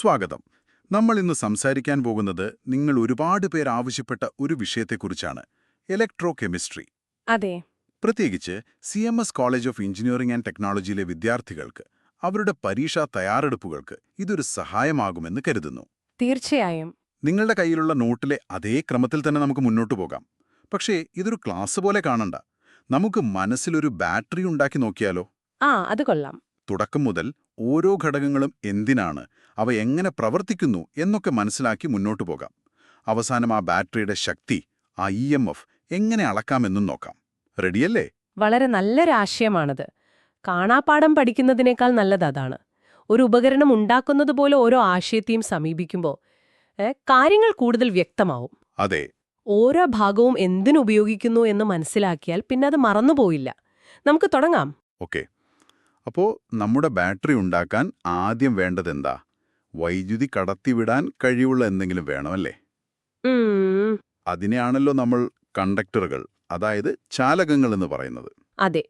സ്വാഗതം. നമ്മൾ ഇന്ന് സംസാരിക്കാൻ പോകുന്നത് നിങ്ങൾ ഒരുപാട് പേർ ആവശ്യപ്പെട്ട ഒരു വിഷയത്തെക്കുറിച്ചാണ് ഇലക്ട്രോ കെമിസ്ട്രി അതെ. പ്രത്യേകിച്ച് C M S college of engineering and ടെക്നോളജിയിലെ വിദ്യാർത്ഥികൾക്ക് അവരുടെ പരീക്ഷാ തയ്യാറെടുപ്പുകൾക്ക് ഇതൊരു സഹായമാകുമെന്ന് കരുതുന്നു. തീർച്ചയായും. നിങ്ങളുടെ കയ്യിലുള്ള നോട്ടിലെ അതേ ക്രമത്തിൽ തന്നെ നമുക്ക് മുന്നോട്ട് പോകാം. പക്ഷേ ഇതൊരു ക്ലാസ് പോലെ കാണണ്ട. നമുക്ക് മനസ്സിലൊരു ബാറ്ററി ഉണ്ടാക്കി നോക്കിയാലോ? ആ അത് കൊള്ളാം. തുടക്കം മുതൽ ഓരോ ഘടകങ്ങളും എന്തിനാണ് അവ എങ്ങനെ പ്രവർത്തിക്കുന്നു എന്നൊക്കെ മനസ്സിലാക്കി മുന്നോട്ട് പോകാം. അവസാനം ആ ബാറ്ററിയുടെ ശക്തി ആ ഇ എം എഫ് എങ്ങനെ അളക്കാമെന്നും നോക്കാം. റെഡിയല്ലേ? വളരെ നല്ലൊരാശയമാണത് കാണാപ്പാഠം പഠിക്കുന്നതിനേക്കാൾ നല്ലത് അതാണ്. ഒരു ഉപകരണം ഉണ്ടാക്കുന്നത് പോലെ ഓരോ ആശയത്തെയും സമീപിക്കുമ്പോൾ കാര്യങ്ങൾ കൂടുതൽ വ്യക്തമാവും. അതെ. ഓരോ ഭാഗവും എന്തിനുപയോഗിക്കുന്നു എന്ന് മനസ്സിലാക്കിയാൽ പിന്നെ അത് മറന്നുപോയില്ല. നമുക്ക് തുടങ്ങാം. ഓക്കെ. അപ്പോ നമ്മുടെ ബാറ്ററി ഉണ്ടാക്കാൻ ആദ്യം വേണ്ടതെന്താ? വൈദ്യുതി കടത്തിവിടാൻ കഴിവുള്ള എന്തെങ്കിലും വേണമല്ലേ? അതിനെയാണല്ലോ നമ്മൾ കണ്ടക്ടറുകൾ അതായത് ചാലകങ്ങൾ എന്ന് പറയുന്നത്. അതെ.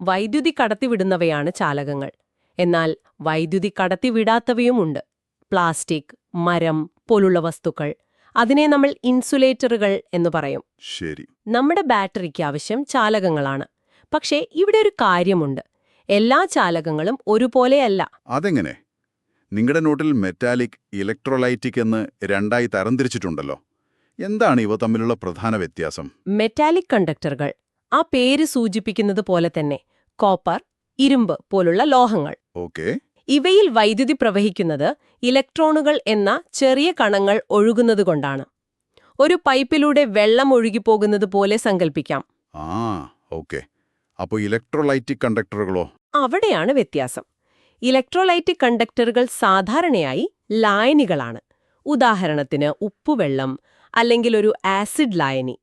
വൈദ്യുതി കടത്തിവിടുന്നവയാണ് ചാലകങ്ങൾ. എന്നാൽ വൈദ്യുതി കടത്തിവിടാത്തവയുമുണ്ട് പ്ലാസ്റ്റിക് മരം പോലുള്ള വസ്തുക്കൾ. അതിനെ നമ്മൾ ഇൻസുലേറ്ററുകൾ എന്ന് പറയും. ശരി. നമ്മുടെ ബാറ്ററിക്ക് ആവശ്യം ചാലകങ്ങളാണ്. പക്ഷേ ഇവിടെ ഒരു കാര്യമുണ്ട്. എല്ലാ ചാലകങ്ങളും ഒരുപോലെയല്ല. അതെങ്ങനെ? നിങ്ങളുടെ നോട്ടിൽ മെറ്റാലിക് ഇലക്ട്രോലൈറ്റിക് എന്ന് രണ്ടായി തരംതിരിച്ചിട്ടുണ്ടല്ലോ. എന്താണ് ഇവ തമ്മിലുള്ള പ്രധാന വ്യത്യാസം? മെറ്റാലിക് കണ്ടക്ടറുകൾ ആ പേര് സൂചിപ്പിക്കുന്നത് പോലെ തന്നെ കോപ്പർ ഇരുമ്പ് പോലുള്ള ലോഹങ്ങൾ. ഓക്കെ. ഇവയിൽ വൈദ്യുതി പ്രവഹിക്കുന്നത് ഇലക്ട്രോണുകൾ എന്ന ചെറിയ കണങ്ങൾ ഒഴുകുന്നതുകൊണ്ടാണ് ഒരു പൈപ്പിലൂടെ വെള്ളം ഒഴുകിപ്പോകുന്നത് പോലെ സങ്കല്പിക്കാം ആ ഓക്കെ. അപ്പോൾ ഇലക്ട്രോലൈറ്റിക് കണ്ടക്ടറുകളോ അവിടെയാണ് വ്യത്യാസം. ഇലക്ട്രോലൈറ്റിക് കണ്ടക്ടറുകൾ സാധാരണയായി ലായനികളാണ്. ഉദാഹരണത്തിന് ഉപ്പുവെള്ളം അല്ലെങ്കിൽ ഒരു ആസിഡ് ലായനി.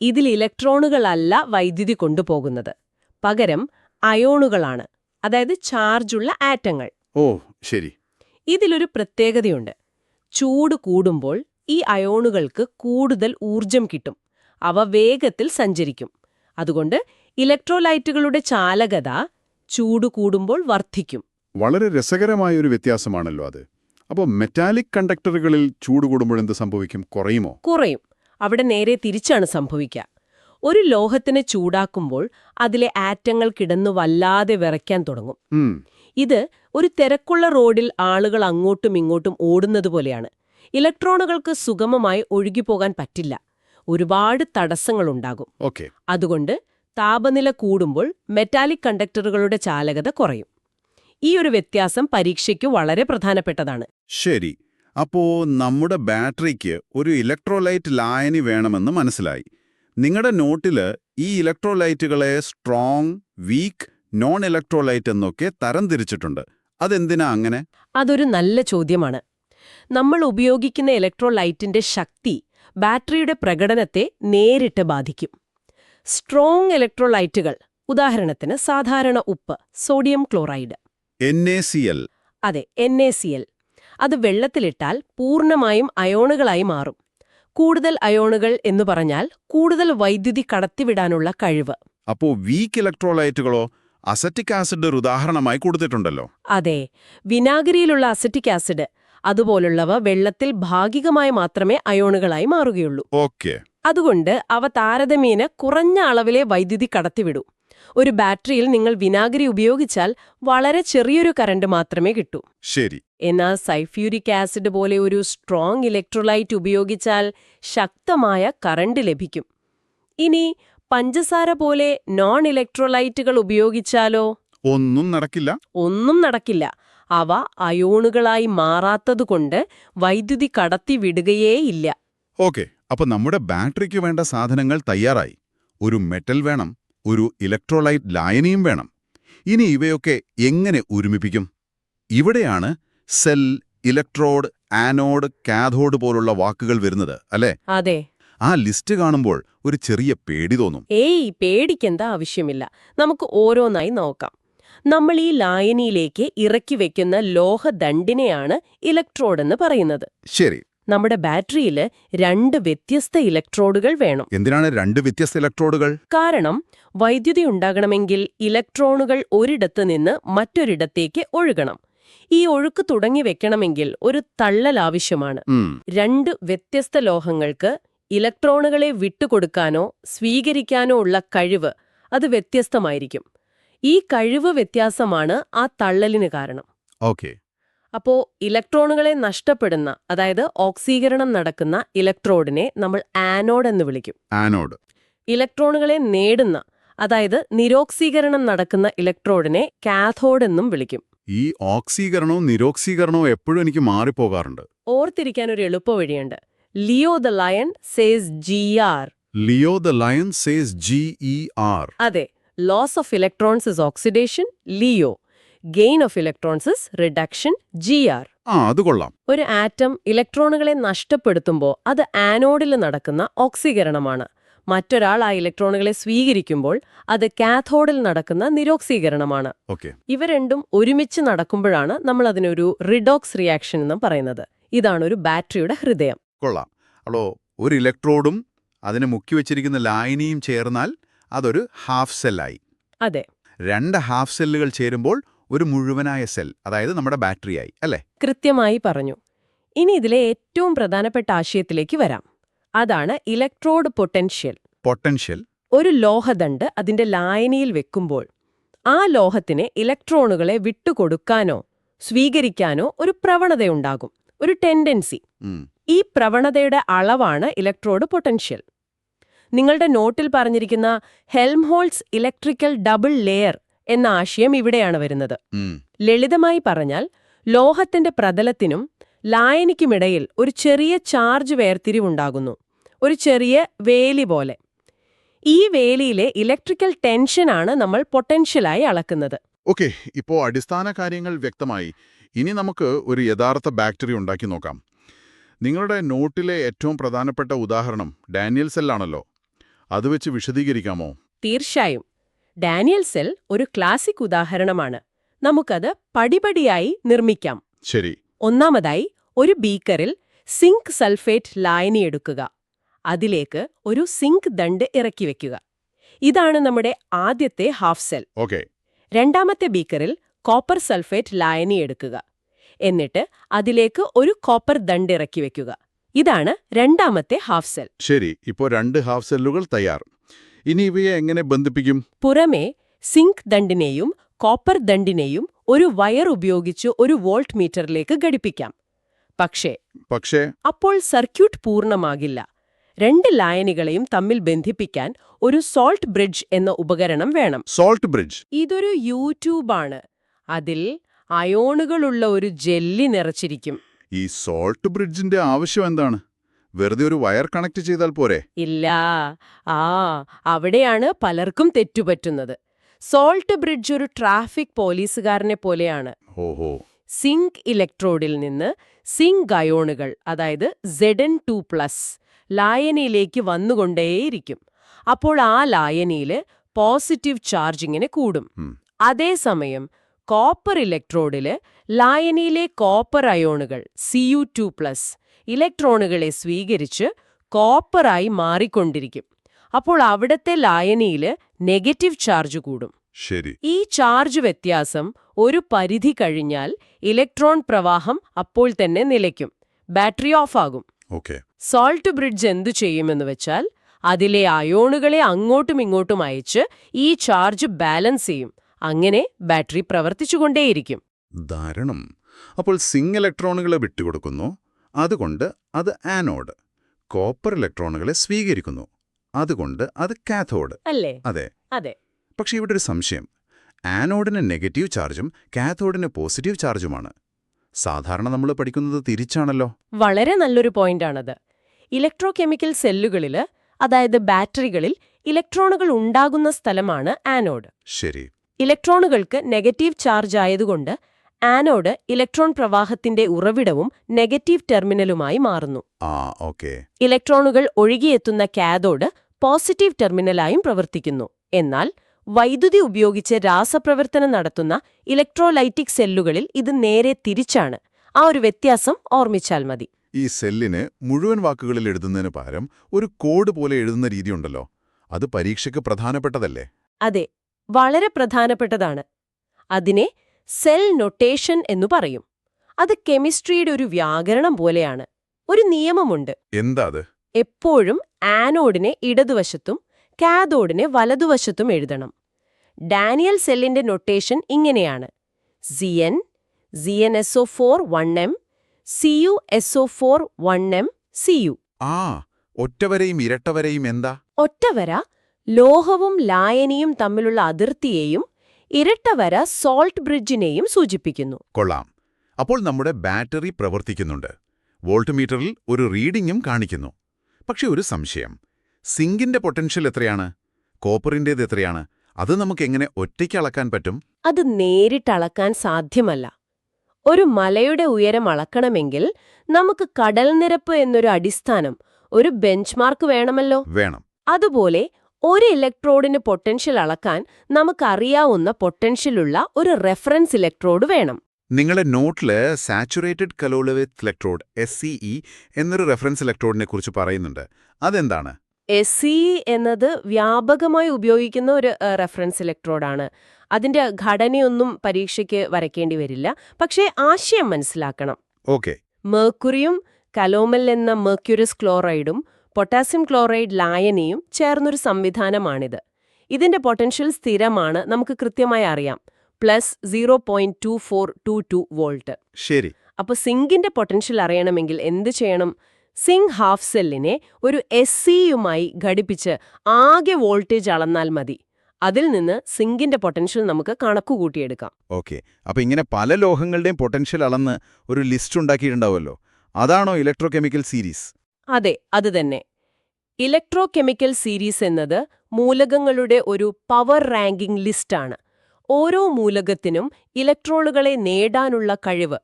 ഇതിൽ ഇലക്ട്രോണുകളല്ല വൈദ്യുതി കൊണ്ടുപോകുന്നത്. പകരം അയോണുകളാണ് അതായത് ചാർജുള്ള ആറ്റങ്ങൾ. ഓ ശരി. ഇതിലൊരു പ്രത്യേകതയുണ്ട്. ചൂട് കൂടുമ്പോൾ ഈ അയോണുകൾക്ക് കൂടുതൽ ഊർജം കിട്ടും. അവ വേഗത്തിൽ സഞ്ചരിക്കും. അതുകൊണ്ട് ഇലക്ട്രോലൈറ്റുകളുടെ ചാലകത ചൂട് കൂടുമ്പോൾ വർദ്ധിക്കും. വളരെ രസകരമായ ഒരു വ്യത്യാസമാണല്ലോ അത്. അപ്പോൾ മെറ്റാലിക് കണ്ടക്ടറുകളിൽ ചൂട് കൂടുമ്പോൾ എന്ത് സംഭവിക്കും? കുറയുമോ? കുറയും. അവിടെ നേരെ തിരിച്ചാണ് സംഭവിക്കുക. ഒരു ലോഹത്തിനെ ചൂടാക്കുമ്പോൾ അതിലെ ആറ്റങ്ങൾ കിടന്നു വല്ലാതെ വിറയ്ക്കാൻ തുടങ്ങും. ഇത് ഒരു തിരക്കുള്ള റോഡിൽ ആളുകൾ അങ്ങോട്ടും ഇങ്ങോട്ടും ഓടുന്നത് പോലെയാണ്. ഇലക്ട്രോണുകൾക്ക് സുഗമമായി ഒഴുകിപ്പോകാൻ പറ്റില്ല. ഒരുപാട് തടസ്സങ്ങളുണ്ടാകും. അതുകൊണ്ട് താപനില കൂടുമ്പോൾ മെറ്റാലിക് കണ്ടക്ടറുകളുടെ ചാലകത കുറയും. ഈ ഒരു വ്യത്യാസം പരീക്ഷയ്ക്ക് വളരെ പ്രധാനപ്പെട്ടതാണ്. ശരി. അപ്പോ നമ്മുടെ ബാറ്ററിക്ക് ഒരു ഇലക്ട്രോലൈറ്റ് ലായനി വേണമെന്ന് മനസ്സിലായി. നിങ്ങളുടെ നോട്ടിൽ ഈ ഇലക്ട്രോലൈറ്റുകളെ സ്ട്രോങ് വീക്ക് നോൺ ഇലക്ട്രോലൈറ്റ് എന്നൊക്കെ തരംതിരിച്ചിട്ടുണ്ട്. അതെന്തിനാ അങ്ങനെ? അതൊരു നല്ല ചോദ്യമാണ്. നമ്മൾ ഉപയോഗിക്കുന്ന ഇലക്ട്രോലൈറ്റിന്റെ ശക്തി ബാറ്ററിയുടെ പ്രകടനത്തെ നേരിട്ട് ബാധിക്കും. സ്ട്രോങ് ഇലക്ട്രോലൈറ്റുകൾ. ഉദാഹരണത്തിന് സാധാരണ ഉപ്പ് sodium chloride. N A C L അതെ എൻ എ സി എൽ അത് വെള്ളത്തിലിട്ടാൽ പൂർണമായും അയോണുകളായി മാറും. കൂടുതൽ അയോണുകൾ എന്ന് പറഞ്ഞാൽ കൂടുതൽ വൈദ്യുതി കടത്തിവിടാനുള്ള കഴിവ്. അപ്പോ വീക്ക് ഇലക്ട്രോലൈറ്റുകളോ അസറ്റിക് ആസിഡ് ഒരു ഉദാഹരണമായി കൊടുത്തിട്ടുണ്ടല്ലോ. അതെ വിനാഗിരിയിലുള്ള അസറ്റിക് ആസിഡ് അതുപോലുള്ളവ വെള്ളത്തിൽ ഭാഗികമായി മാത്രമേ അയോണുകളായി മാറുകയുള്ളൂ. ഓക്കെ അതുകൊണ്ട് അവ താരതമ്യേന കുറഞ്ഞ അളവിലെ വൈദ്യുതി കടത്തിവിടൂ. ഒരു ബാറ്ററിയിൽ നിങ്ങൾ വിനാഗിരി ഉപയോഗിച്ചാൽ വളരെ ചെറിയൊരു കറണ്ട് മാത്രമേ കിട്ടൂ. ശരി. എന്നാൽ സൈഫ്യൂരിക് ആസിഡ് പോലെ ഒരു സ്ട്രോങ് ഇലക്ട്രോലൈറ്റ് ഉപയോഗിച്ചാൽ ശക്തമായ കറണ്ട് ലഭിക്കും. ഇനി പഞ്ചസാര പോലെ നോൺ ഇലക്ട്രോലൈറ്റുകൾ ഉപയോഗിച്ചാലോ? ഒന്നും നടക്കില്ല. ഒന്നും നടക്കില്ല. അവ അയോണുകളായി മാറാത്തതുകൊണ്ട് വൈദ്യുതി കടത്തിവിടുകയേയില്ല ഓക്കെ. അപ്പൊ നമ്മുടെ ബാറ്ററിക്ക് വേണ്ട സാധനങ്ങൾ തയ്യാറായി. ഒരു മെറ്റൽ വേണം ഒരു ഇലക്ട്രോലൈറ്റ് ലായനിയും വേണം. ഇനി ഇവയൊക്കെ എങ്ങനെ ഒരുമിപ്പിക്കും? ഇവിടെയാണ് സെൽ ഇലക്ട്രോഡ് ആനോഡ് കാഥോഡ് പോലുള്ള വാക്കുകൾ വരുന്നത് അല്ലേ? അതെ. ആ ലിസ്റ്റ് കാണുമ്പോൾ ഒരു ചെറിയ പേടി തോന്നും. ഏയ് പേടിക്കേണ്ട ആവശ്യമില്ല. നമുക്ക് ഓരോന്നായി നോക്കാം. നമ്മൾ ഈ ലായനിയിലേക്ക് ഇറക്കി വെക്കുന്ന ലോഹദണ്ഡിനെയാണ് ഇലക്ട്രോഡ് എന്ന് പറയുന്നത്. ശരി. നമ്മുടെ ബാറ്ററിയിൽ രണ്ട് വ്യത്യസ്ത ഇലക്ട്രോഡുകൾ വേണം. എന്തിനാണ് രണ്ട് വ്യത്യസ്ത ഇലക്ട്രോഡുകൾ? കാരണം വൈദ്യുതി ഉണ്ടാകണമെങ്കിൽ ഇലക്ട്രോണുകൾ ഒരിടത്ത് നിന്ന് മറ്റൊരിടത്തേക്ക് ഒഴുകണം. ഈ ഒഴുക്ക് തുടങ്ങി വെക്കണമെങ്കിൽ ഒരു തള്ളൽ ആവശ്യമാണ്. രണ്ട് വ്യത്യസ്ത ലോഹങ്ങൾക്ക് ഇലക്ട്രോണുകളെ വിട്ടുകൊടുക്കാനോ സ്വീകരിക്കാനോ ഉള്ള കഴിവ് അത് വ്യത്യസ്തമായിരിക്കും. ഈ കഴിവ് വ്യത്യാസമാണ് ആ തള്ളലിന് കാരണം. ഓക്കെ. അപ്പോ ഇലക്ട്രോണുകളെ നഷ്ടപ്പെടുന്ന അതായത് ഓക്സീകരണം നടക്കുന്ന ഇലക്ട്രോഡിനെ നമ്മൾ ആനോഡ് എന്ന് വിളിക്കും. ആനോഡ്. ഇലക്ട്രോണുകളെ നേടുന്ന അതായത് നിരോക്സീകരണം നടക്കുന്ന ഇലക്ട്രോഡിനെ കാഥോഡ് എന്നും വിളിക്കും. ഈ ഓക്സീകരണവും നിരോക്സീകരണവും എപ്പോഴും എനിക്ക് മാറിപ്പോകാറുണ്ട്. ഓർത്തിരിക്കാൻ ഒരു എളുപ്പ വഴിയുണ്ട്. Leo the lion says G R. Leo the lion says G E R. അതെ loss of electrons is oxidation Leo. Gain of electrons is reduction G R അത് കൊള്ളാം. ഒരു ആറ്റം ഇലക്ട്രോണുകളെ നഷ്ടപ്പെടുത്തുമ്പോൾ അത് ആനോഡിൽ നടക്കുന്ന ഓക്സീകരണമാണ്. മറ്റൊരാൾ ആ ഇലക്ട്രോണുകളെ സ്വീകരിക്കുമ്പോൾ അത് കാഥോഡിൽ നടക്കുന്ന നിരോക്സീകരണമാണ്. ഇവ രണ്ടും ഒരുമിച്ച് നടക്കുമ്പോഴാണ് നമ്മൾ അതിനൊരു റിഡോക്സ് റിയാക്ഷൻ എന്ന് പറയുന്നത്. ഇതാണ് ഒരു ബാറ്ററിയുടെ ഹൃദയം. കൊള്ളാം. അളോ ഒരു ഇലക്ട്രോഡും അതിനെ മുക്കി വെച്ചിരിക്കുന്ന ലൈനിയും ചേർന്നാൽ അതൊരു ഹാഫ് സെല്ലായി അതെ. രണ്ട് ഹാഫ് സെല്ലുകൾ ചേരുമ്പോൾ ഒരു മുഴുവനായ സെൽ അതായത് നമ്മുടെ ബാറ്ററിയായി അല്ലേ? കൃത്യമായി പറഞ്ഞു. ഇനി ഇതിലെ ഏറ്റവും പ്രധാനപ്പെട്ട ആശയത്തിലേക്ക് വരാം. അതാണ് ഇലക്ട്രോഡ് പൊട്ടൻഷ്യൽ. പൊട്ടൻഷ്യൽ. ഒരു ലോഹദണ്ട് അതിന്റെ ലായനിയിൽ വെക്കുമ്പോൾ ആ ലോഹത്തിന് ഇലക്ട്രോണുകളെ വിട്ടുകൊടുക്കാനോ സ്വീകരിക്കാനോ ഒരു പ്രവണതയുണ്ടാകും ഒരു ടെൻഡൻസി. ഈ പ്രവണതയുടെ അളവാണ് ഇലക്ട്രോഡ് പൊട്ടൻഷ്യൽ. നിങ്ങളുടെ നോട്ടിൽ പറഞ്ഞിരിക്കുന്ന ഹെൽംഹോൾസ് ഇലക്ട്രിക്കൽ ഡബിൾ ലെയർ എന്ന ആശയം ഇവിടെയാണ് വരുന്നത്. ലളിതമായി പറഞ്ഞാൽ ലോഹത്തിന്റെ പ്രതലത്തിനും ലായനിക്കുമിടയിൽ ഒരു ചെറിയ ചാർജ് വേർതിരിവുണ്ടാകുന്നു. ഒരു ചെറിയ വേലി പോലെ. ഈ വേലിയിലെ ഇലക്ട്രിക്കൽ ടെൻഷനാണ് നമ്മൾ പൊട്ടൻഷ്യലായി അളക്കുന്നത്. ഓക്കെ ഇപ്പോ അടിസ്ഥാന കാര്യങ്ങൾ വ്യക്തമായി. ഇനി നമുക്ക് ഒരു യഥാർത്ഥ ബാക്ടറി ഉണ്ടാക്കി നോക്കാം. നിങ്ങളുടെ നോട്ടിലെ ഏറ്റവും പ്രധാനപ്പെട്ട ഉദാഹരണം ഡാനിയൽ സെല്ലാണല്ലോ. അത് വെച്ച് വിശദീകരിക്കാമോ? തീർച്ചയായും. ഡാനിയൽ സെൽ ഒരു ക്ലാസിക് ഉദാഹരണമാണ്. നമുക്കത് പടിപടിയായി നിർമ്മിക്കാം. ശരി. ഒന്നാമതായി ഒരു ബീക്കറിൽ സിങ്ക് സൾഫേറ്റ് ലായനി എടുക്കുക. അതിലേക്ക് ഒരു സിങ്ക് ദണ്ട് ഇറക്കി വെക്കുക. ഇതാണ് നമ്മുടെ ആദ്യത്തെ ഹാഫ് സെൽ. ഓക്കെ. രണ്ടാമത്തെ ബീക്കറിൽ കോപ്പർ സൾഫേറ്റ് ലായനി എടുക്കുക. എന്നിട്ട് അതിലേക്ക് ഒരു കോപ്പർ ദണ്ട് ഇറക്കി വെക്കുക. ഇതാണ് രണ്ടാമത്തെ ഹാഫ് സെൽ. ശരി. ഇപ്പോൾ രണ്ട് ഹാഫ് സെല്ലുകൾ തയ്യാർ. ഇനി ഇവയെ എങ്ങനെ ബന്ധിപ്പിക്കും? പുറമേ സിങ്ക് ദണ്ടിനെയും കോപ്പർ ദണ്ടിനെയും ഒരു വയർ ഉപയോഗിച്ച് ഒരു വോൾട്ട് മീറ്ററിലേക്ക് ഘടിപ്പിക്കാം. പക്ഷേ പക്ഷേ അപ്പോൾ സർക്യൂട്ട് പൂർണമാകില്ല. രണ്ട് ലായനികളെയും തമ്മിൽ ബന്ധിപ്പിക്കാൻ ഒരു സോൾട്ട് ബ്രിഡ്ജ് എന്ന ഉപകരണം വേണം. Salt bridge. ഇതൊരു യൂട്യൂബാണ്. അതിൽ അയോണുകളുള്ള ഒരു ജെല്ലി നിറച്ചിരിക്കും. ഈ സോൾട്ട് ബ്രിഡ്ജിന്റെ ആവശ്യം എന്താണ്? വെറുതെ ഒരു വയർ കണക്ട് ചെയ്താൽ പോരെ? ഇല്ല. ആ അവിടെയാണ് പലർക്കും തെറ്റുപറ്റുന്നത്. സോൾട്ട് ബ്രിഡ്ജ് ഒരു ട്രാഫിക് പോലീസുകാരനെ പോലെയാണ്. ഓഹോ. സിങ്ക് ഇലക്ട്രോഡിൽ നിന്ന് സിങ്ക് ഗയോണുകൾ അതായത് സെഡൻ ടു പ്ലസ് ലായനിയിലേക്ക് വന്നുകൊണ്ടേയിരിക്കും. അപ്പോൾ ആ ലായനിയിൽ പോസിറ്റീവ് ചാർജിങ്ങിന് കൂടും. അതേസമയം കോപ്പർ ഇലക്ട്രോഡിൽ ലായനിയിലെ കോപ്പർ അയോണുകൾ സി യു ടു പ്ലസ് ഇലക്ട്രോണുകളെ സ്വീകരിച്ച് കോപ്പറായി മാറിക്കൊണ്ടിരിക്കും. അപ്പോൾ അവിടത്തെ ലായനിയിൽ നെഗറ്റീവ് ചാർജ് കൂടും. ശരി. ഈ ചാർജ് വ്യത്യാസം ഒരു പരിധി കഴിഞ്ഞാൽ ഇലക്ട്രോൺ പ്രവാഹം അപ്പോൾ തന്നെ നിലയ്ക്കും. ബാറ്ററി ഓഫ് ആകും. ഓക്കെ. സോൾട്ട് ബ്രിഡ്ജ് എന്തു ചെയ്യുമെന്ന് വെച്ചാൽ അതിലെ അയോണുകളെ അങ്ങോട്ടും ഇങ്ങോട്ടും അയച്ച് ഈ ചാർജ് ബാലൻസ് ചെയ്യും. അങ്ങനെ ബാറ്ററി പ്രവർത്തിച്ചുകൊണ്ടേയിരിക്കും. ധാരണം അപ്പോൾ സിംഗ് ഇലക്ട്രോണുകളെ വിട്ടുകൊടുക്കുന്നു. അതുകൊണ്ട് അത് ആനോഡ്. കോപ്പർ ഇലക്ട്രോണുകളെ സ്വീകരിക്കുന്നു. അതുകൊണ്ട് അത് കാഥോഡ്. അല്ലേ? അതെ. അതെ. പക്ഷെ ഇവിടെ ഒരു സംശയം. ആനോഡിന് നെഗറ്റീവ് ചാർജും കാഥോഡിന് പോസിറ്റീവ് ചാർജുമാണ്. സാധാരണ നമ്മൾ പഠിക്കുന്നത് തിരിച്ചാണല്ലോ. വളരെ നല്ലൊരു പോയിന്റാണത്. ഇലക്ട്രോകെമിക്കൽ സെല്ലുകളിൽ അതായത് ബാറ്ററികളിൽ ഇലക്ട്രോണുകൾ ഉണ്ടാകുന്ന സ്ഥലമാണ് ആനോഡ്. ശരി. ഇലക്ട്രോണുകൾക്ക് നെഗറ്റീവ് ചാർജ് ആയതുകൊണ്ട് ആനോഡ് ഇലക്ട്രോൺ പ്രവാഹത്തിന്റെ ഉറവിടവും നെഗറ്റീവ് ടെർമിനലുമായി മാറുന്നു. ഇലക്ട്രോണുകൾ ഒഴുകിയെത്തുന്ന കാഥോഡ് പോസിറ്റീവ് ടെർമിനലായും പ്രവർത്തിക്കുന്നു. എന്നാൽ വൈദ്യുതി ഉപയോഗിച്ച് രാസപ്രവർത്തനം നടത്തുന്ന ഇലക്ട്രോലൈറ്റിക് സെല്ലുകളിൽ ഇത് നേരെ തിരിച്ചാണ്. ആ ഒരു വ്യത്യാസം ഓർമ്മിച്ചാൽ മതി. ഈ സെല്ലിന് മുഴുവൻ വാക്കുകളിൽ എഴുതുന്നതിന് പകരം ഒരു കോഡ് പോലെ എഴുതുന്ന രീതിയുണ്ടല്ലോ. അത് പരീക്ഷയ്ക്ക് പ്രധാനപ്പെട്ടതല്ലേ? അതെ വളരെ പ്രധാനപ്പെട്ടതാണ്. അതിനെ സെൽ നൊട്ടേഷൻ എന്നു പറയും. അത് കെമിസ്ട്രിയുടെ ഒരു വ്യാകരണം പോലെയാണ്. ഒരു നിയമമുണ്ട്. എന്താ അത്? എപ്പോഴും ആനോഡിനെ ഇടതുവശത്തും കാതോഡിനെ വലതുവശത്തും എഴുതണം. ഡാനിയൽ സെല്ലിന്റെ നൊട്ടേഷൻ ഇങ്ങനെയാണ്. Zion N S O four one M C U S O four one M C U ആ ഒറ്റവരെയും ഇരട്ടവരെയും എന്താ? ഒറ്റവര ലോഹവും ലായനിയും തമ്മിലുള്ള അതിർത്തിയെയും ഇരട്ടവര സോൾട്ട് ബ്രിഡ്ജിനെയും സൂചിപ്പിക്കുന്നു. കൊള്ളാം. അപ്പോൾ നമ്മുടെ ബാറ്ററി പ്രവർത്തിക്കുന്നുണ്ട്. വോൾട്ട് മീറ്ററിൽ ഒരു റീഡിംഗും കാണിക്കുന്നു. പക്ഷെ ഒരു സംശയം. സിങ്കിന്റെ പൊട്ടൻഷ്യൽ എത്രയാണ്? കോപ്പറിന്റേത് എത്രയാണ്? അത് നമുക്ക് എങ്ങനെ ഒറ്റയ്ക്ക് അളക്കാൻ പറ്റും? അത് നേരിട്ടളക്കാൻ സാധ്യമല്ല. ഒരു മലയുടെ ഉയരം അളക്കണമെങ്കിൽ നമുക്ക് കടൽനിരപ്പ് എന്നൊരു അടിസ്ഥാനം ഒരു ബെഞ്ച്മാർക്ക് വേണമല്ലോ? വേണം. അതുപോലെ ഒരു ഇലക്ട്രോഡിന് പൊട്ടൻഷ്യൽ അളക്കാൻ നമുക്കറിയാവുന്ന പൊട്ടൻഷ്യലുള്ള ഒരു റെഫറൻസ് ഇലക്ട്രോഡ് വേണം. നിങ്ങളുടെ നോട്ടിൽ saturated calomel electrode S C E എന്നൊരു റെഫറൻസ് ഇലക്ട്രോഡിനെ കുറിച്ച് പറയുന്നുണ്ട്. അതെന്താണ്? എസ് സി എന്നത് വ്യാപകമായി ഉപയോഗിക്കുന്ന ഒരു റെഫറൻസ് ഇലക്ട്രോഡാണ് അതിന്റെ ഘടനയൊന്നും പരീക്ഷയ്ക്ക് വരയ്ക്കേണ്ടി വരില്ല. പക്ഷേ ആശയം മനസ്സിലാക്കണം. ഓക്കെ. മേക്കുറിയും കലോമൽ എന്ന മെർക്യൂരിസ് ക്ലോറൈഡും പൊട്ടാസ്യം ക്ലോറൈഡ് ലായനിയും ചേർന്നൊരു സംവിധാനമാണിത്. ഇതിന്റെ പൊട്ടൻഷ്യൽ സ്ഥിരമാണ് നമുക്ക് കൃത്യമായി അറിയാം. Plus zero point two four two two volt. ശരി. അപ്പോൾ സിങ്കിന്റെ പൊട്ടൻഷ്യൽ അറിയണമെങ്കിൽ എന്ത് ചെയ്യണം? സിങ് ഹാഫ് സെല്ലിനെ ഒരു എസ് സിയുമായി ഘടിപ്പിച്ച് ആകെ വോൾട്ടേജ് അളന്നാൽ മതി. അതിൽ നിന്ന് സിങ്കിന്റെ പൊട്ടൻഷ്യൽ നമുക്ക് കണക്കുകൂട്ടിയെടുക്കാം ഓക്കെ. അപ്പൊ ഇങ്ങനെ പല ലോഹങ്ങളുടെയും പൊട്ടൻഷ്യൽ അളന്ന് ഒരു ലിസ്റ്റ് ഉണ്ടാക്കിയിട്ടുണ്ടാവുമല്ലോ. അതാണോ ഇലക്ട്രോ കെമിക്കൽ സീരീസ്? അതെ അതുതന്നെ ഇലക്ട്രോ കെമിക്കൽ സീരീസ് എന്നത് മൂലകങ്ങളുടെ ഒരു പവർ റാങ്കിംഗ് ലിസ്റ്റാണ്. ഓരോ മൂലകത്തിനും ഇലക്ട്രോണുകളെ നേടാനുള്ള കഴിവ്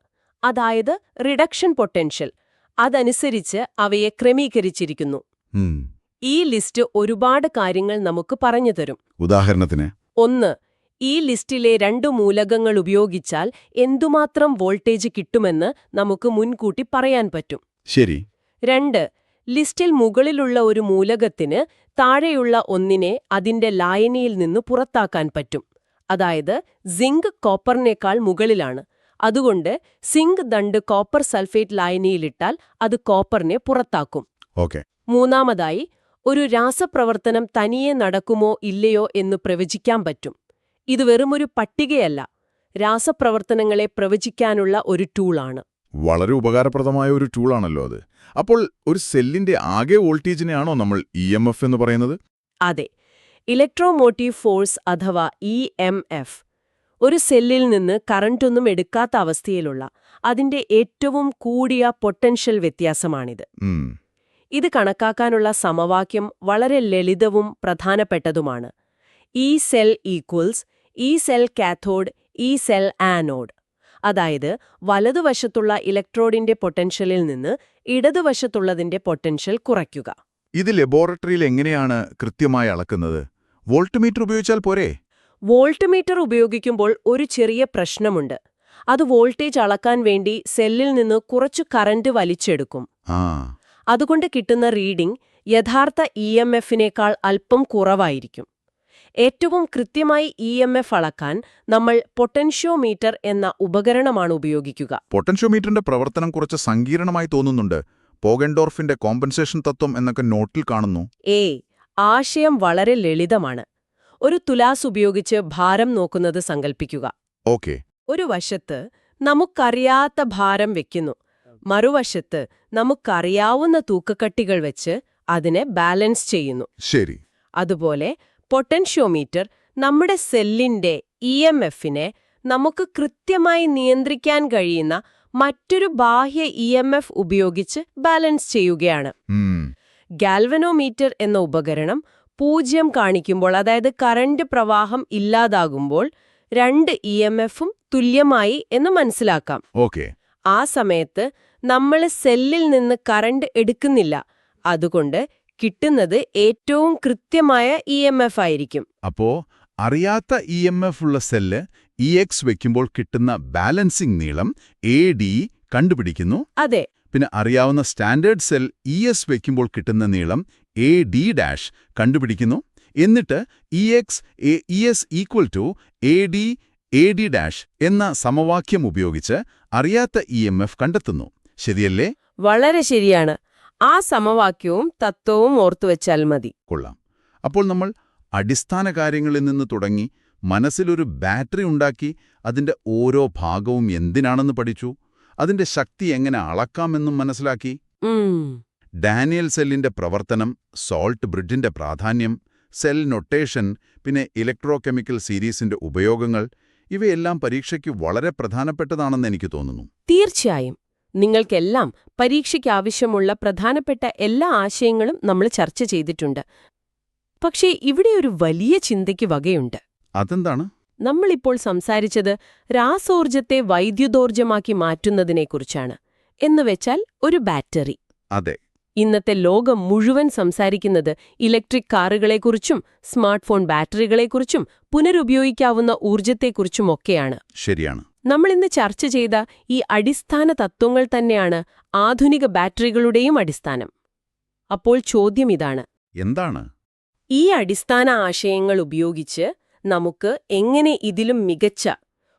അതായത് റിഡക്ഷൻ പൊട്ടൻഷ്യൽ അതനുസരിച്ച് അവയെ ക്രമീകരിച്ചിരിക്കുന്നു. ഈ ലിസ്റ്റ് ഒരുപാട് കാര്യങ്ങൾ നമുക്ക് പറഞ്ഞു തരും. ഉദാഹരണത്തിന്? ഒന്ന് ഈ ലിസ്റ്റിലെ രണ്ടു മൂലകങ്ങൾ ഉപയോഗിച്ചാൽ എന്തുമാത്രം വോൾട്ടേജ് കിട്ടുമെന്ന് നമുക്ക് മുൻകൂട്ടി പറയാൻ പറ്റും. ശരി. രണ്ട് ലിസ്റ്റിൽ മുകളിലുള്ള ഒരു മൂലകത്തിന് താഴെയുള്ള ഒന്നിനെ അതിന്റെ ലായനിയിൽ നിന്ന് പുറത്താക്കാൻ പറ്റും. അതായത് സിങ്ക് കോപ്പറിനേക്കാൾ മുകളിലാണ്. അതുകൊണ്ട് സിങ്ക് ദണ്ട് കോപ്പർ സൾഫേറ്റ് ലായനിയിലിട്ടാൽ അത് കോപ്പറിനെ പുറത്താക്കും. ഓക്കെ. മൂന്നാമതായി ഒരു രാസപ്രവർത്തനം തനിയെ നടക്കുമോ ഇല്ലയോ എന്ന് പ്രവചിക്കാൻ പറ്റും. ഇത് വെറുമൊരു പട്ടികയല്ല. രാസപ്രവർത്തനങ്ങളെ പ്രവചിക്കാനുള്ള ഒരു ടൂളാണ്. വളരെ ഉപകാരപ്രദമായ ഒരു ടൂളാണല്ലോ അത്. അപ്പോൾ ഒരു സെല്ലിന്റെ ആകെ വോൾട്ടേജിനെയാണോ നമ്മൾ ഇ എം എഫ് എന്ന് പറയുന്നത്? അതെ. ഇലക്ട്രോമോട്ടീവ് ഫോഴ്സ് അഥവാ ഇ എം എഫ് ഒരു സെല്ലിൽ നിന്ന് കറണ്ടൊന്നും എടുക്കാത്ത അവസ്ഥയിലുള്ള അതിന്റെ ഏറ്റവും കൂടിയ പൊട്ടൻഷ്യൽ വ്യത്യാസമാണിത്. ഇത് കണക്കാക്കാനുള്ള സമവാക്യം വളരെ ലളിതവും പ്രധാനപ്പെട്ടതുമാണ്. E cell equals E cell cathode E cell anode അതായത് വലതുവശത്തുള്ള ഇലക്ട്രോഡിന്റെ പൊട്ടൻഷ്യലിൽ നിന്ന് ഇടതുവശത്തുള്ളതിന്റെ പൊട്ടൻഷ്യൽ കുറയ്ക്കുക. ഇത് ലബോറട്ടറിയിൽ എങ്ങനെയാണ് കൃത്യമായി അളക്കുന്നത്? വോൾട്ട്മീറ്റർ ഉപയോഗിച്ചാൽ പോരെ? വോൾട്ട്മീറ്റർ ഉപയോഗിക്കുമ്പോൾ ഒരു ചെറിയ പ്രശ്നമുണ്ട്. അത് വോൾട്ടേജ് അളക്കാൻ വേണ്ടി സെല്ലിൽ നിന്ന് കുറച്ചു കറന്റ് വലിച്ചെടുക്കും. അതുകൊണ്ട് കിട്ടുന്ന റീഡിംഗ് യഥാർത്ഥ ഇ എം എഫിനേക്കാൾ അല്പം കുറവായിരിക്കും. ഏറ്റവും കൃത്യമായി ഇ എം എഫ് അളക്കാൻ നമ്മൾ പൊട്ടൻഷ്യോമീറ്റർ എന്ന ഉപകരണമാണ് ഉപയോഗിക്കുക. പൊട്ടൻഷ്യോമീറ്ററിന്റെ പ്രവർത്തനം കുറച്ച് സങ്കീർണമായി തോന്നുന്നുണ്ട്. പോഗൻഡോർഫിന്റെ കോമ്പൻസേഷൻ തത്വം എന്നൊക്കെ നോട്ടിൽ കാണുന്നു. ഏ ആശയം വളരെ ലളിതമാണ്. ഒരു തുലാസ് ഉപയോഗിച്ച് ഭാരം നോക്കുന്നത് സങ്കൽപ്പിക്കുക. ഓക്കെ. ഒരു വശത്ത് നമുക്കറിയാത്ത ഭാരം വെക്കുന്നു. മറുവശത്ത് നമുക്കറിയാവുന്ന തൂക്കക്കട്ടികൾ വെച്ച് അതിനെ ബാലൻസ് ചെയ്യുന്നു. ശരി. അതുപോലെ പൊട്ടൻഷ്യോമീറ്റർ നമ്മുടെ സെല്ലിന്റെ ഇ എം എഫിനെ നമുക്ക് കൃത്യമായി നിയന്ത്രിക്കാൻ കഴിയുന്ന മറ്റൊരു ബാഹ്യ ഇ എം എഫ് ഉപയോഗിച്ച് ബാലൻസ് ചെയ്യുകയാണ്. ഗാൽവനോമീറ്റർ എന്ന ഉപകരണം പൂജ്യം കാണിക്കുമ്പോൾ അതായത് കറണ്ട് പ്രവാഹം ഇല്ലാതാകുമ്പോൾ രണ്ട് ഇ എം എഫും തുല്യമായി എന്ന് മനസ്സിലാക്കാം. ഓക്കെ. ആ സമയത്ത് നമ്മൾ സെല്ലിൽ നിന്ന് കറണ്ട് എടുക്കുന്നില്ല. അതുകൊണ്ട് കിട്ടുന്നത് ഏറ്റവും കൃത്യമായ ഇ എം എഫ് ആയിരിക്കും. അപ്പോ അറിയാത്ത ഇ എം എഫ് ഉള്ള സെല്ല് ഇ എക്സ് വെക്കുമ്പോൾ കിട്ടുന്ന ബാലൻസിംഗ് നീളം എ ഡി കണ്ടുപിടിക്കുന്നു. അതെ. പിന്നെ അറിയാവുന്ന സ്റ്റാൻഡേർഡ് സെൽ ഇ എസ് വെക്കുമ്പോൾ കിട്ടുന്ന നീളം എ ഡി ഡാഷ് കണ്ടുപിടിക്കുന്നു. എന്നിട്ട് E X E S equal to A D A D dash എന്ന സമവാക്യം ഉപയോഗിച്ച് അറിയാത്ത ഇ എം എഫ് കണ്ടെത്തുന്നു. ശരിയല്ലേ? വളരെ ശരിയാണ്. ആ സമവാക്യവും തത്വവും ഓർത്തുവെച്ചാൽ മതി. കൊള്ളാം. അപ്പോൾ നമ്മൾ അടിസ്ഥാന കാര്യങ്ങളിൽ നിന്ന് തുടങ്ങി മനസ്സിലൊരു ബാറ്ററി ഉണ്ടാക്കി അതിന്റെ ഓരോ ഭാഗവും എന്തിനാണെന്ന് പഠിച്ചു? അതിന്റെ ശക്തി എങ്ങനെ അളക്കാമെന്നും മനസ്സിലാക്കി? ഡാനിയൽ സെല്ലിന്റെ പ്രവർത്തനം സോൾട്ട് ബ്രിഡിന്റെ പ്രാധാന്യം സെൽ നൊട്ടേഷൻ പിന്നെ ഇലക്ട്രോകെമിക്കൽ സീരീസിന്റെ ഉപയോഗങ്ങൾ ഇവയെല്ലാം പരീക്ഷയ്ക്ക് വളരെ പ്രധാനപ്പെട്ടതാണെന്ന് എനിക്ക് തോന്നുന്നു. തീർച്ചയായും. നിങ്ങൾക്കെല്ലാം പരീക്ഷയ്ക്കാവശ്യമുള്ള പ്രധാനപ്പെട്ട എല്ലാ ആശയങ്ങളും നമ്മൾ ചർച്ച ചെയ്തിട്ടുണ്ട്. പക്ഷേ ഇവിടെ ഒരു വലിയ ചിന്തയ്ക്ക് വകയുണ്ട്. അതെന്താണ്? നമ്മളിപ്പോൾ സംസാരിച്ചത് രാസോർജത്തെ വൈദ്യുതോർജമാക്കി മാറ്റുന്നതിനെക്കുറിച്ചാണ്. എന്നുവെച്ചാൽ ഒരു ബാറ്ററി. അതെ. ഇന്നത്തെ ലോകം മുഴുവൻ സംസാരിക്കുന്നത് ഇലക്ട്രിക് കാറുകളെക്കുറിച്ചും സ്മാർട്ട് ഫോൺ ബാറ്ററികളെക്കുറിച്ചും പുനരുപയോഗിക്കാവുന്ന ഊർജത്തെക്കുറിച്ചുമൊക്കെയാണ് ശരിയാണ്. നമ്മളിന്ന് ചർച്ച ചെയ്ത ഈ അടിസ്ഥാന തത്വങ്ങൾ തന്നെയാണ് ആധുനിക ബാറ്ററികളുടെയും അടിസ്ഥാനം. അപ്പോൾ ചോദ്യം ഇതാണ്. എന്താണ്? ഈ അടിസ്ഥാന ആശയങ്ങൾ ഉപയോഗിച്ച് നമുക്ക് എങ്ങനെ ഇതിലും മികച്ച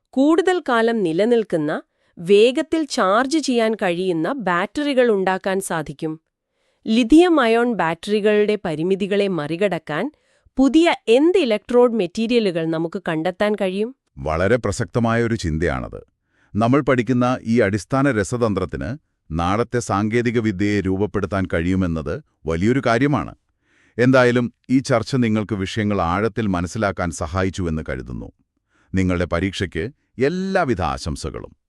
കൂടുതൽ കാലം നിലനിൽക്കുന്ന വേഗത്തിൽ ചാർജ് ചെയ്യാൻ കഴിയുന്ന ബാറ്ററികൾ ഉണ്ടാക്കാൻ സാധിക്കും? ലിഥിയം അയോൺ ബാറ്ററികളുടെ പരിമിതികളെ മറികടക്കാൻ പുതിയ എന്ത് ഇലക്ട്രോഡ് മെറ്റീരിയലുകൾ നമുക്ക് കണ്ടെത്താൻ കഴിയും? വളരെ പ്രസക്തമായ ഒരു ചിന്തയാണത്. നമ്മൾ പഠിക്കുന്ന ഈ അടിസ്ഥാന രസതന്ത്രത്തിന് നാളത്തെ സാങ്കേതികവിദ്യയെ രൂപപ്പെടുത്താൻ കഴിയുമെന്നത് വലിയൊരു കാര്യമാണ്. എന്തായാലും ഈ ചർച്ച നിങ്ങൾക്ക് വിഷയങ്ങൾ ആഴത്തിൽ മനസ്സിലാക്കാൻ സഹായിച്ചുവെന്ന് കരുതുന്നു. നിങ്ങളുടെ പരീക്ഷയ്ക്ക് എല്ലാവിധ ആശംസകളും.